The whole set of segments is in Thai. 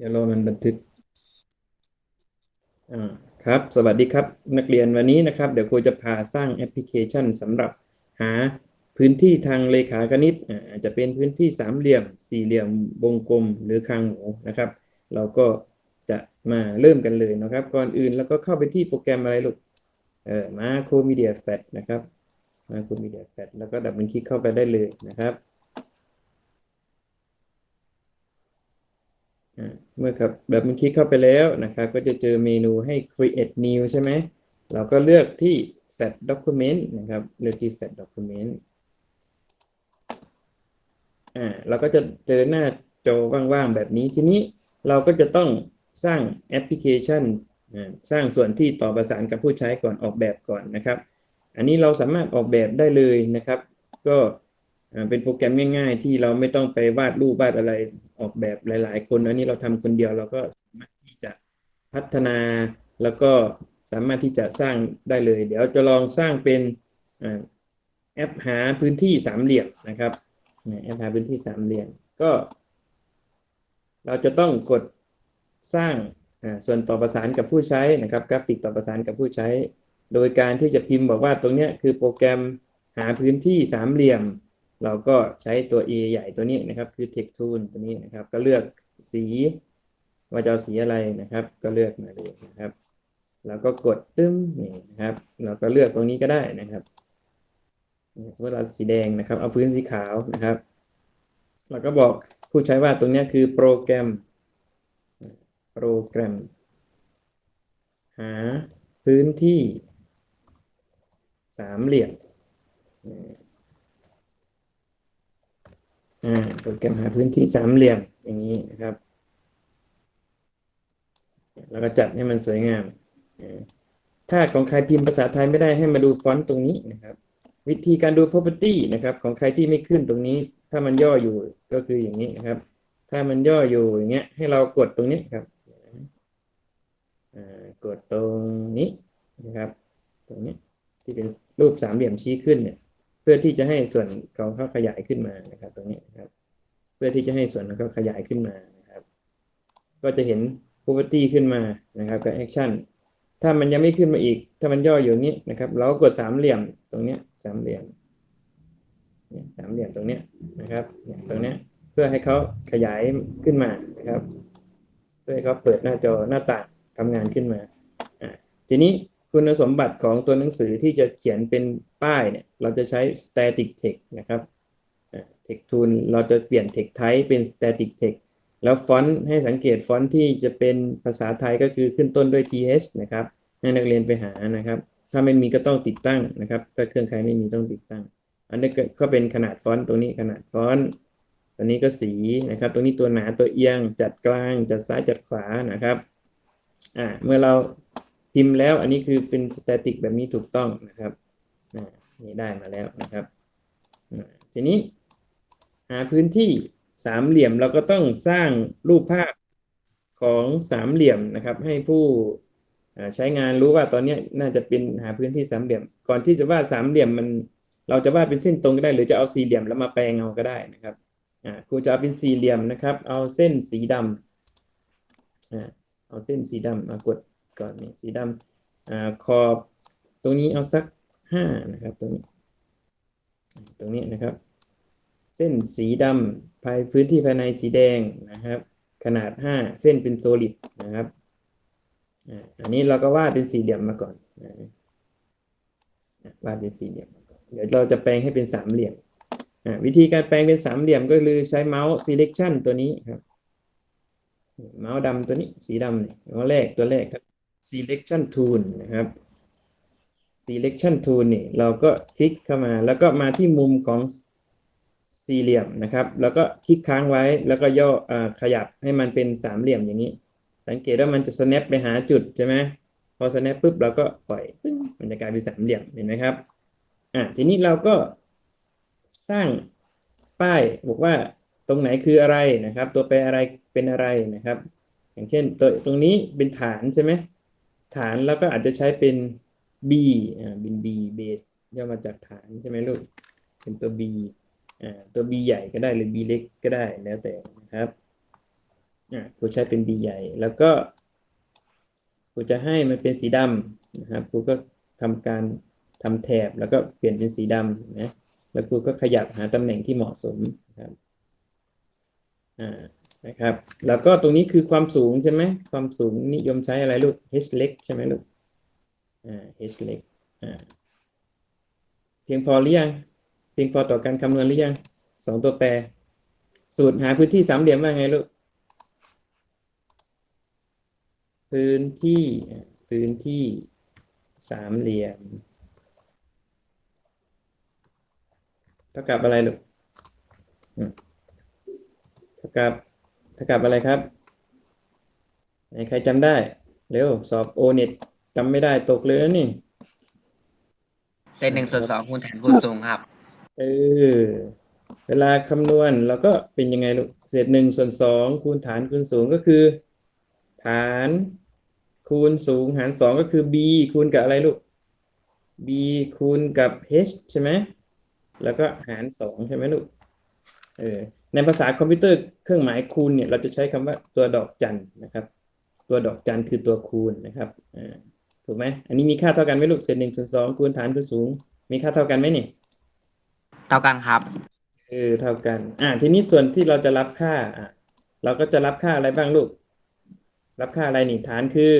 เดี๋ยวรอมันบันทึกอ่าครับ สวัสดีครับ นักเรียนวันนี้นะครับ เดี๋ยวครูจะพาสร้างแอปพลิเคชันสำหรับหาพื้นที่ทางเลขาคณิตอาอาจจะเป็นพื้นที่สามเหลี่ยม สี่เหลี่ยมวงกลมหรือคางหมูนะครับ เราก็จะมาเริ่มกันเลยนะครับ ก่อนอื่นแล้วก็เข้าไปที่โปรแกรมอะไรลูกเออมาโครมีเดียแฟตนะครับมาโครมีเดียแฟตแล้วก็ดับเบิลคลิกเข้าไปได้เลยนะครับ อ่า เมื่อครับแบบเมื่อกี้เข้าไปแล้วนะครับ ก็จะเจอเมนูให้ create new ใช่ไหม เราก็เลือกที่ fat document นะครับ เลือกที่ fat document อ่า เราก็จะเจอหน้าจอว่างๆแบบนี้ ทีนี้เราก็จะต้องสร้างแอปพลิเคชัน สร้างส่วนที่ต่อประสานกับผู้ใช้ก่อนออกแบบก่อนนะครับ อันนี้เราสามารถออกแบบได้เลยนะครับ ก็ เป็นโปรแกรมง่ายๆ ที่เราไม่ต้องไปวาดรูปวาดอะไรออกแบบหลาย ๆ คน อันนี้เราทำคนเดียวเราก็สามารถที่จะพัฒนาแล้วก็สามารถที่จะสร้างได้เลย เดี๋ยวจะลองสร้างเป็นแอปหาพื้นที่สามเหลี่ยมนะครับแอปหาพื้นที่สามเหลี่ยมก็ เราจะต้องกดสร้างส่วนต่อประสานกับผู้ใช้นะครับ กราฟิกต่อประสานกับผู้ใช้ โดยการที่จะพิมพ์บอกว่าตรงนี้คือโปรแกรมหาพื้นที่สามเหลี่ยม เราก็ใช้ตัว A ใหญ่ตัวนี้นะครับ คือ Text Tool ตัวนี้นะครับ ก็เลือกสีว่าจะเอาสีอะไรนะครับ ก็เลือกมาเลยนะครับแล้วก็กดตึ้มนี่นะครับ เราก็เลือกตรงนี้ก็ได้นะครับสมมติเราสีแดงนะครับ เอาพื้นสีขาวนะครับ เราก็บอกผู้ใช้ว่าตรงนี้คือโปรแกรม โปรแกรม หาพื้นที่สามเหลี่ยม อ่าโปรแกรมหาพื้นที่สามเหลี่ยมอย่างนี้นะครับ แล้วก็จัดให้มันสวยงาม ถ้าของใครพิมพ์ภาษาไทยไม่ได้ให้มาดูฟอนต์ตรงนี้นะครับ วิธีการดู property นะครับ ของใครที่ไม่ขึ้นตรงนี้ ถ้ามันย่ออยู่ก็คืออย่างนี้นะครับ ถ้ามันย่ออยู่อย่างเงี้ย ให้เรากดตรงนี้ครับกดตรงนี้นะครับ ตรงนี้ที่เป็นรูปสามเหลี่ยมชี้ขึ้นเนี่ย เพื่อที่จะให้ส่วนของเขาขยายขึ้นมานะครับ ตรงนี้นะครับ เพื่อที่จะให้ส่วนของเขาขยายขึ้นมานะครับ ก็จะเห็น property ขึ้นมานะครับกับ action ถ้ามันยังไม่ขึ้นมาอีก ถ้ามันย่ออยู่นี้นะครับ เราก็กดสามเหลี่ยมตรงนี้สามเหลี่ยมเนี่ยสามเหลี่ยมตรงนี้นะครับเนี่ยตรงนี้เพื่อให้เขาขยายขึ้นมานะครับ เพื่อให้เขาเปิดหน้าจอหน้าต่างทำงานขึ้นมาอ่าทีนี้ คุณสมบัติของตัวหนังสือที่จะเขียนเป็นป้ายเนี่ย เราจะใช้ static text นะครับ text tool เราจะเปลี่ยน text type เป็น static text แล้วฟอนต์ให้สังเกตฟอนต์ที่จะเป็นภาษาไทยก็คือขึ้นต้นด้วย th นะครับ ให้นักเรียนไปหานะครับ ถ้าไม่มีก็ต้องติดตั้งนะครับ ถ้าเครื่องใครไม่มีต้องติดตั้ง อันนี้ก็เป็นขนาดฟอนต์ตรงนี้ขนาดฟอนต์ตัวนี้ก็สีนะครับ ตรงนี้ตัวหนาตัวเอียง จัดกลาง จัดซ้ายจัดขวานะครับ อ่า เมื่อเรา พิมพ์แล้วอันนี้คือเป็นสแตติกแบบนี้ถูกต้องนะครับนี่ได้มาแล้วนะครับทีนี้หาพื้นที่สามเหลี่ยมเราก็ต้องสร้างรูปภาพของสามเหลี่ยมนะครับ ให้ผู้ใช้งานรู้ว่าตอนนี้น่าจะเป็นหาพื้นที่สามเหลี่ยม ก่อนที่จะวาดสามเหลี่ยมมัน เราจะวาดเป็นเส้นตรงก็ได้ หรือจะเอาสี่เหลี่ยมแล้วมาแปลงเอาก็ได้นะครับครูจะเอาเป็นสี่เหลี่ยมนะครับ เอาเส้นสีดำเอาเส้นสีดำมากด ก่อนนี่สีดำอ่าขอบตรงนี้เอาสักห้านะครับตรงนี้ ตรงนี้นะครับ เส้นสีดำภายพื้นที่ภายในสีแดงนะครับ ขนาด 5 เส้นเป็นโซลิดนะครับอันนี้เราก็วาดเป็นสี่เหลี่ยมมาก่อนวาดเป็นสี่เหลี่ยมเดี๋ยวเราจะแปลงให้เป็นสามเหลี่ยมวิธีการแปลงเป็นสามเหลี่ยมก็คือใช้เมาส์ selection ตัวนี้ครับเมาส์ดำตัวนี้สีดำเนี่ยตัวแรกตัวแรกครับ selection tool นะครับ selection tool นี่เราก็คลิกเข้ามา แล้วก็มาที่มุมของสี่เหลี่ยมนะครับ แล้วก็คลิกค้างไว้แล้วก็ย่ออขยับให้มันเป็นสามเหลี่ยมอย่างนี้ สังเกตว่ามันจะ snap ไปหาจุดใช่ไหมพอ snap ปุ๊บเราก็ปล่อยมันจะกลายเป็นสามเหลี่ยมเห็นไหมครับอะทีนี้เราก็สร้างป้ายบอกว่าตรงไหนคืออะไรนะครับ ตัวแปรอะไรเป็นอะไรนะครับ อย่างเช่นตัวตรงนี้เป็นฐานใช่ไหม ฐานแล้วก็อาจจะใช้เป็น b อ่าเป็น b base ย่อมาจากฐานใช่ไหมลูก เป็นตัว b อ่าตัว b ใหญ่ก็ได้หรือ b เล็กก็ได้แล้วแต่นะครับอะครูใช้เป็น B ใหญ่แล้วก็ครูจะให้มันเป็นสีดำนะครับครูก็ทำการทำแถบแล้วก็เปลี่ยนเป็นสีดำนะแล้วครูก็ขยับหาตำแหน่งที่เหมาะสมนะครับอ่า นะครับ แล้วก็ตรงนี้คือความสูงใช่ไหมความสูงนิยมใช้อะไรลูก h เล็กใช่ไหมลูกอ่า h เล็กอ่าเพียงพอหรือยัง เพียงพอต่อการคำนวณหรือยังสองตัวแปร สูตรหาพื้นที่สามเหลี่ยมว่าไงลูก พื้นที่พื้นที่สามเหลี่ยมเท่ากับอะไรลูกเท่ากับ ท่ากับอะไรครับไหนใครจำได้ เร็ว สอบโอเน็ตจำไม่ได้ตกเลยนะนี่ เศษหนึ่งส่วนสองคูณฐานคูณสูงครับ เออ เวลาคำนวณเราก็เป็นยังไงลูก เศษหนึ่งส่วนสองคูณฐานคูณสูงก็คือ ฐานคูณสูงหารสองก็คือ b คูณกับอะไรลูก b คูณกับ h ใช่ไหม แล้วก็หารสองใช่ไหมลูก เออ ในภาษาคอมพิวเตอร์เครื่องหมายคูณเนี่ยเราจะใช้คำว่าตัวดอกจันนะครับ ตัวดอกจันคือตัวคูณนะครับอ่าถูกไหมอันนี้มีค่าเท่ากันไหมลูกเศษหนึ่งส่วนสองคูณฐานคูณสูง มีค่าเท่ากันไหมเนี่ยเท่ากันครับเออเท่ากัน อ่าทีนี้ส่วนที่เราจะรับค่าอะเราก็จะรับค่าอะไรบ้างลูก รับค่าอะไรนี่ฐานคือ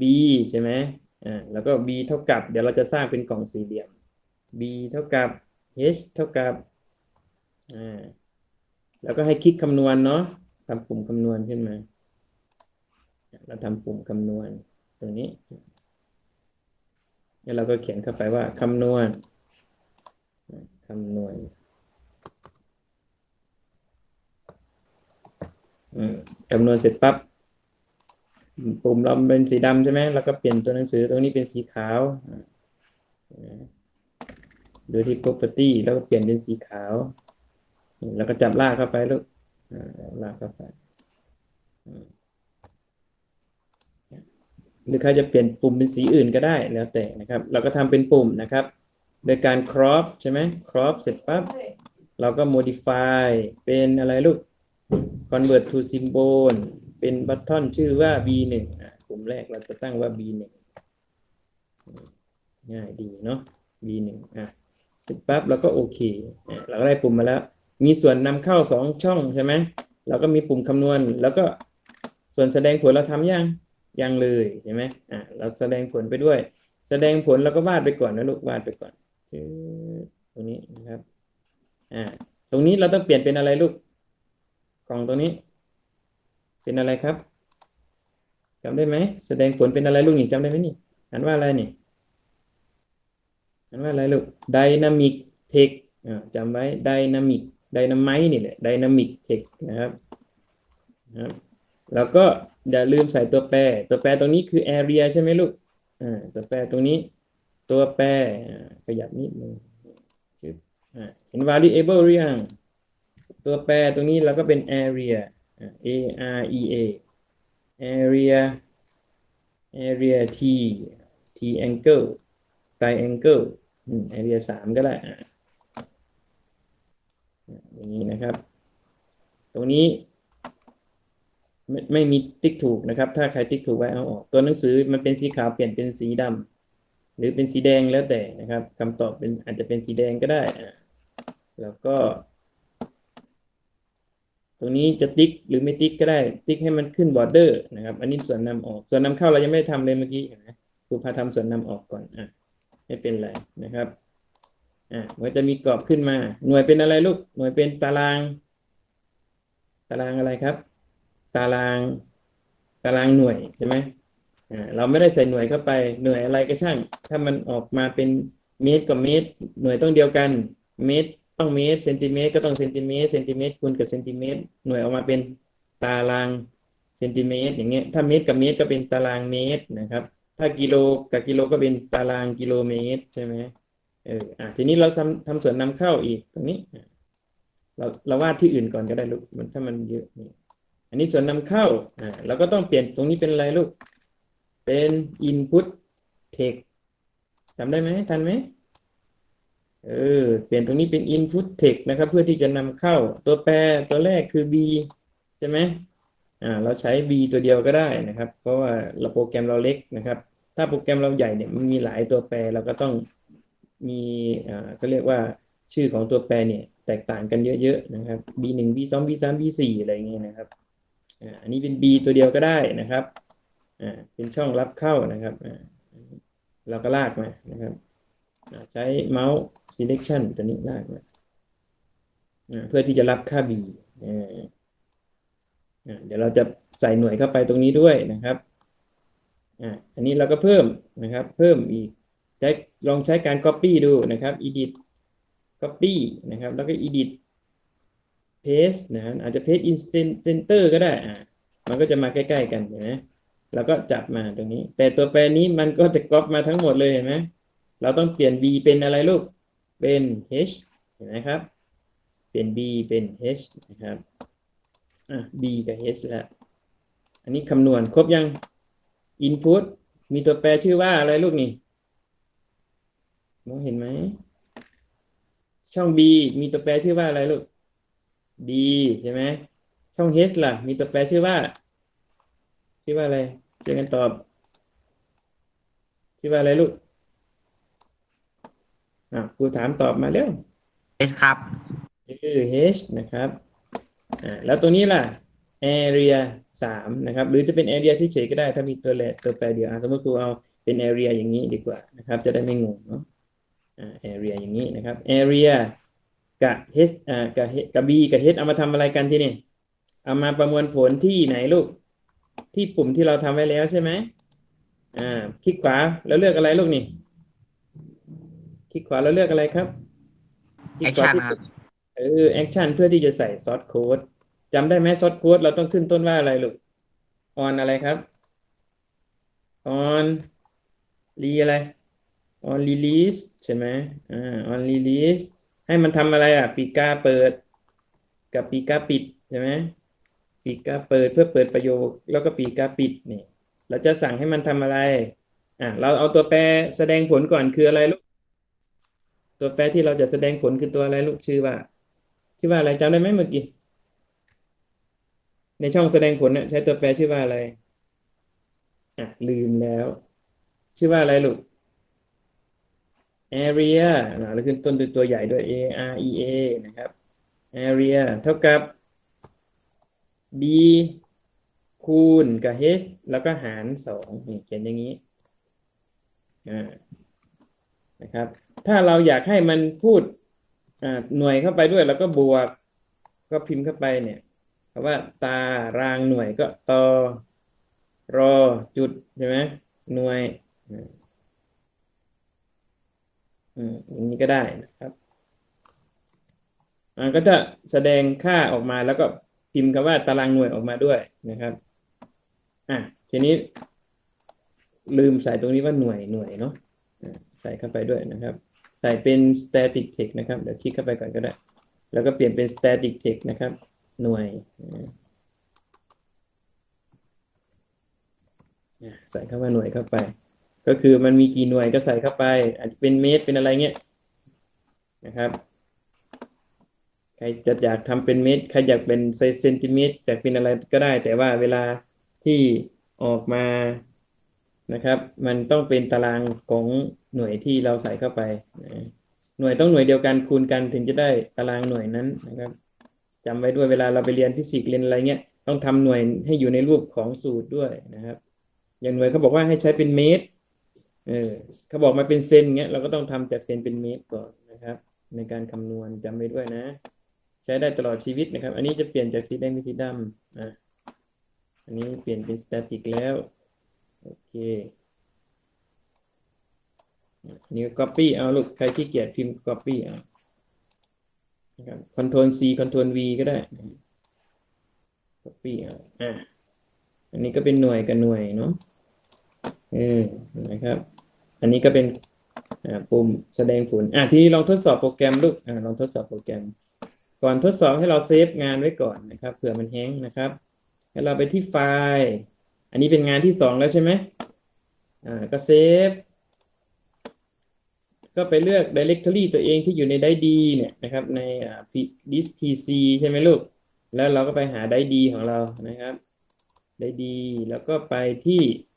b ใช่ไหมอ่าแล้วก็ b เท่ากับ เดี๋ยวเราจะสร้างเป็นกล่องสี่เหลี่ยม b เท่ากับ h เท่ากับ อ่าแล้วก็ให้คลิกคำนวณเนาะทำปุ่มคำนวณขึ้นมา เราทำปุ่มคำนวณตรงนี้ แล้วเราก็เขียนเข้าไปว่าคำนวณคำนวณอืมคำนวณเสร็จปั๊บปุ่มเราเป็นสีดำใช่ไหมแล้วก็เปลี่ยนตัวหนังสือตรงนี้เป็นสีขาวอ่าดูที่ property แล้วก็เปลี่ยนเป็นสีขาว แล้วก็จับลากเข้าไปลูกลากเข้าไปหรือใครจะเปลี่ยนปุ่มเป็นสีอื่นก็ได้แล้วแต่นะครับ เราก็ทำเป็นปุ่มนะครับ โดยการ crop ใช่ไหม crop เสร็จปั๊บเราก็ modify เป็นอะไรลูก convert to symbol เป็นบัตทอนชื่อว่า b1 อะกลุ่มแรกเราจะตั้งว่า b1 ง่ายดีเนาะ b1 อะเสร็จปั๊บเราก็โอเคเราก็ได้ปุ่มมาแล้ว มีส่วนนำเข้าสองช่องใช่ไหมเราก็มีปุ่มคำนวณ แล้วก็ส่วนแสดงผลเราทำยังยังเลยใช่ไหมอะเราแสดงผลไปด้วย แสดงผลเราก็วาดไปก่อนนะลูกวาดไปก่อนตรงนี้นะครับอ่าตรงนี้เราต้องเปลี่ยนเป็นอะไรลูกกล่องตรงนี้ เป็นอะไรครับจำได้ไหมแสดงผลเป็นอะไรลูกนี่จำได้ไหมนี่อ่านว่าอะไรนี่อ่านว่าอะไรลูก dynamic text อ่าจำไว้ dynamic dynamite นี่แหละ dynamic text นะครับนะครับ แล้วก็อย่าลืมใส่ตัวแปร ตัวแปรตรงนี้คือ area ใช่ไหมลูกอ่าตัวแปรตรงนี้ ตัวแปรอ่าขยับนิดนึงชึบอ่าเห็น variable หรือยังตัวแปรตรงนี้เราก็เป็น area อ่า a r e a area area t t angle triangle อืม area สามก็ได้ อย่างนี้นะครับ ตรงนี้ ไม่ไม่มีติ๊กถูกนะครับ ถ้าใครติ๊กถูกไว้เอาออก ตัวหนังสือมันเป็นสีขาวเปลี่ยนเป็นสีดำหรือเป็นสีแดงแล้วแต่นะครับคำตอบเป็นอาจจะเป็นสีแดงก็ได้แล้วก็ ตรงนี้จะติ๊กหรือไม่ติ๊กก็ได้ ติ๊กให้มันขึ้นบอร์เดอร์นะครับ อันนี้ส่วนนำออก ส่วนนำเข้าเรายังไม่ได้ทำเลยเมื่อกี้นไหมครูพาทำส่วนนำออกก่อนอะไม่เป็นไรนะครับ อะมันจะมีกรอบขึ้นมา หน่วยเป็นอะไรลูก หน่วยเป็นตาราง ตารางอะไรครับ ตาราง ตารางหน่วยใช่ไหมอ่าเราไม่ได้ใส่หน่วยเข้าไป หน่วยอะไรก็ช่าง ถ้ามันออกมาเป็นเมตรกับเมตร หน่วยต้องเดียวกัน เมตรต้องเมตร เซนติเมตร ก็ต้องเซนติเมตร เซนติเมตรคูณกับเซนติเมตร หน่วยออกมาเป็นตารางเซนติเมตร อย่างเงี้ย ถ้าเมตรกับเมตรก็เป็นตารางเมตรนะครับ ถ้ากิโลกับกิโลก็เป็นตารางกิโลเมตรใช่ไหม เอออะทีนี้เราทำทำส่วนนำเข้าอีกตรงนี้เราเราวาดที่อื่นก่อนก็ได้ลูกมันถ้ามันเยอะนี่อันนี้ส่วนนำเข้าอ่าเราก็ต้องเปลี่ยนตรงนี้เป็นอะไรลูก เป็น input text จำได้ไหมทันไหมเออเปลี่ยนตรงนี้เป็น input text นะครับ เพื่อที่จะนำเข้าตัวแปรตัวแรกคือ b ใช่ไหมอ่าเราใช้ B ตัวเดียวก็ได้นะครับ เพราะว่าเราโปรแกรมเราเล็กนะครับ ถ้าโปรแกรมเราใหญ่เนี่ยมันมีหลายตัวแปรเราก็ต้อง มีอ่าก็เรียกว่าชื่อของตัวแปรเนี่ยแตกต่างกันเยอะๆนะครับ B1 B2 B3 B4 อะไรเงี้ยนะครับอันนี้เป็น B ตัวเดียวก็ได้นะครับเป็นช่องรับเข้านะครับเราก็ลากมานะครับใช้เมาส์ selection ตัวนี้ลากมาเพื่อที่จะรับค่า B เดี๋ยวเราจะใส่หน่วยเข้าไปตรงนี้ด้วยนะครับอันนี้เราก็เพิ่มนะครับ เพิ่มอีก ใช้ลองใช้การ copy ดูนะครับ edit copy นะครับ แล้วก็ edit paste นะอาจจะ paste in center ก็ได้อ่ามันก็จะมาใกล้ๆกันเห็นไหมแล้วก็จับมาตรงนี้ แต่ตัวแปรนี้มันก็จะ copy มาทั้งหมดเลยเห็นไหมเราต้องเปลี่ยน b เป็นอะไรลูก เป็น h เห็นไหมครับ เปลี่ยน b เป็น h นะครับอะ b กับ h แล้วอันนี้คำนวณครบยัง input มีตัวแปรชื่อว่าอะไรลูกนี่ มองเห็นไหม ช่อง b มีตัวแปรชื่อว่าอะไรลูก b ใช่ไหม ช่อง h ล่ะ มีตัวแปรชื่อว่า ชื่อว่าอะไรช่วยกันตอบ ชื่อว่าอะไรลูก อะครูถามตอบมาเร็ว S ครับคือ h นะครับ อ่า แล้วตัวนี้ล่ะ area สามนะครับ หรือจะเป็น area ที่เฉยก็ได้ ถ้ามีตัวแรตัวแปรเดียวอะสมมติครูเอาเป็น area อย่างนี้ดีกว่านะครับ จะได้ไม่งงเนาะอ่า area อย่างนี้นะครับ area กับ h อ่ากับ h กับ b กับ h เอามาทำอะไรกันที่นี่ เอามาประมวลผลที่ไหนลูก ที่ปุ่มที่เราทำไว้แล้วใช่ไหมอ่า คลิกขวาแล้วเลือกอะไรลูกนี่ คลิกขวาแล้วเลือกอะไรครับ คลิกขวา Action ที่ครับเออแอคชั่นเพื่อที่จะใส่ซอสโค้ดจำได้ไหมซอสโค้ดเราต้องขึ้นต้นว่าอะไรลูก on อะไรครับ on รีอะไร on release ใช่ไหมอ่า on release ให้มันทำอะไรอะปีกาเปิด กับปีกาปิดใช่ไหมปีกาเปิดเพื่อเปิดประโยค แล้วก็ปีกาปิดนี่เราจะสั่งให้มันทำอะไรอะเราเอาตัวแปรแสดงผลก่อนคืออะไรลูกตัวแปรที่เราจะแสดงผลคือตัวอะไรลูกชื่อว่าชื่อว่าอะไรจำได้ไหมเมื่อกี้ในช่องแสดงผลเนี่ยใช้ตัวแปรชื่อว่าอะไรอะลืมแล้ว ชื่อว่าอะไรลูก area นะแล้วขึ้นต้นด้วยตัวใหญ่ด้วย a r e a นะครับ area เท่ากับ b คูณกับ h แล้วก็หารสองนี่เขียนอย่างนี้นะครับ ถ้าเราอยากให้มันพูดหน่วยเข้าไปด้วย แล้วก็บวก ก็พิมพ์เข้าไปเนี่ยคำว่าตารางหน่วยก็ตอรอจุดใช่ไหมหน่วย อืมอย่างนี้ก็ได้นะครับมันก็จะแสดงค่าออกมาแล้วก็พิมพ์คำว่าตารางหน่วยออกมาด้วยนะครับ อะทีนี้ ลืมใส่ตรงนี้ว่าหน่วยหน่วยเนาะะใส่เข้าไปด้วยนะครับ ใส่เป็น static text นะครับเดี๋ยวคลิกเข้าไปก่อนก็ได้ แล้วก็เปลี่ยนเป็น static text นะครับ หน่วยใส่เข้ามาหน่วยเข้าไป ก็คือมันมีกี่หน่วยก็ใส่เข้าไปอาจจะเป็นเมตรเป็นอะไรเงี้ยนะครับ ใครจะอยากทำเป็นเมตรใครอยากเป็นเซนติเมตรอยากเป็นอะไรก็ได้ แต่ว่าเวลาที่ออกมานะครับ มันต้องเป็นตารางของหน่วยที่เราใส่เข้าไป หน่วยต้องหน่วยเดียวกันคูณกันถึงจะได้ตารางหน่วยนั้นนะครับจำไว้ด้วยเวลาเราไปเรียนฟิสิกส์เรียนอะไรเงี้ยต้องทำหน่วยให้อยู่ในรูปของสูตรด้วยนะครับ อย่างหน่วยเขาบอกว่าให้ใช้เป็นเมตร เออเขาบอกมาเป็นเซนเงี้ยเราก็ต้องทำจากเซนเป็นเมตรก่อนนะครับ ในการคำนวณจำไว้ด้วยนะ ใช้ได้ตลอดชีวิตนะครับ อันนี้จะเปลี่ยนจากสีแดงเป็นสีดำอะอันนี้เปลี่ยนเป็นสแตติกแล้วโอเคอะอันนี้ copy เอาลูกใครที่เกียจพิมพ์ copy เอานะครับ Ctrl C Ctrl V ก็ได้ copy เอาอะอันนี้ก็เป็นหน่วยกับหน่วยเนาะเออนะครับ อันนี้ก็เป็นปุ่มแสดงผลอะทีนี้ลองทดสอบโปรแกรมลูกอ่าลองทดสอบโปรแกรม ก่อนทดสอบให้เราเซฟงานไว้ก่อนนะครับเผื่อมันแห้งนะครับให้วเราไปที่ไฟล์ อันนี้เป็นงานที่สองแล้วใช่ไหมอ่าก็เซฟก็ไปเลือก directory ตัวเองที่อยู่ในไดดีเนี่ยนะครับในอ่า disk pc ใช่ไหมลูก แล้วเราก็ไปหาไดดีของเรานะครับได้ดี แล้วก็ไปที่อ่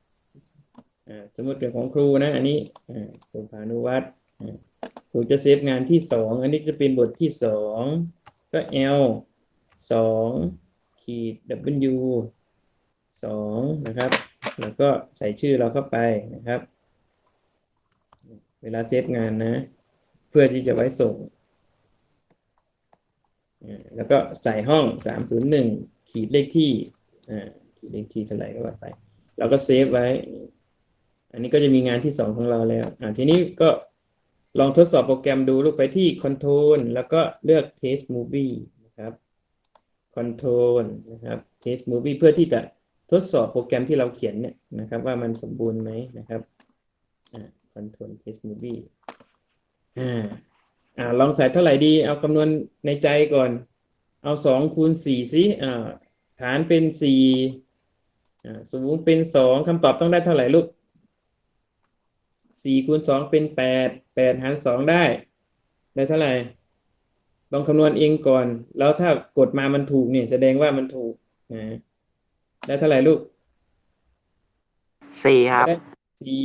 สมมติเป็นของครูนะ อันนี้ครูพานุวัฒน์อ่าครูจะเซฟงานที่สองอันนี้จะเป็นบทที่สองก็ L สองขีด W สองนะครับ แล้วก็ใส่ชื่อเราเข้าไปนะครับ เวลาเซฟงานนะ เพื่อที่จะไว้ส่ง แล้วก็ใส่ห้อง 301 ขีดเลขที่ขีดเลขที่เท่าไหร่ก็ว่าไป เราก็เซฟไว้ อันนี้ก็จะมีงานที่สองของเราแล้ว อ่าทีนี้ก็ลองทดสอบโปรแกรมดูลูกไปที่ Control แล้วก็เลือก Test Movie นะครับ Control นะครับ Test Movie เพื่อที่จะทดสอบโปรแกรมที่เราเขียนเนี่ยนะครับ ว่ามันสมบูรณ์ไหมนะครับอ่า Control Test Movie อ่าอ่าลองใส่เท่าไหร่ดี เอาคำนวณในใจก่อน เอาสองคูณสี่สิอ่าฐานเป็นสี่อ่าสูงเป็นสองคำตอบต้องได้เท่าไหร่ลูก สี่คูณสองเป็นแปดแปดหารสองได้ได้เท่าไหร่ลองคำนวณเองก่อน แล้วถ้ากดมามันถูกเนี่ย แสดงว่ามันถูกนะได้เท่าไหร่ลูกสี่ครับได้สี่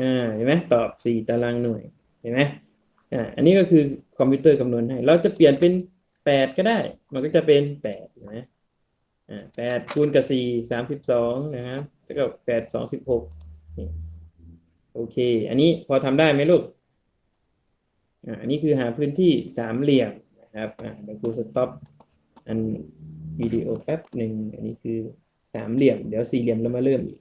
อ่าเห็นไหมตอบสี่ตารางหน่วยเห็นไหมอ่าอันนี้ก็คือคอมพิวเตอร์คำนวณให้ เราจะเปลี่ยนเป็นแปดก็ได้ มันก็จะเป็นแปดเห็นไหมอ่าแปดคูณกับสี่สามสิบสองนะครับแล้วก็แปดสองสิบหกนี่ โอเค อันนี้พอทำได้ไหมลูกอ่าอันนี้คือหาพื้นที่สามเหลี่ยมนะครับอ่าเดี๋ยวครูสต็อปอันวิดีโอแป๊บหนึ่งอันนี้คือสามเหลี่ยม เดี๋ยวสี่เหลี่ยมเรามาเริ่มอีก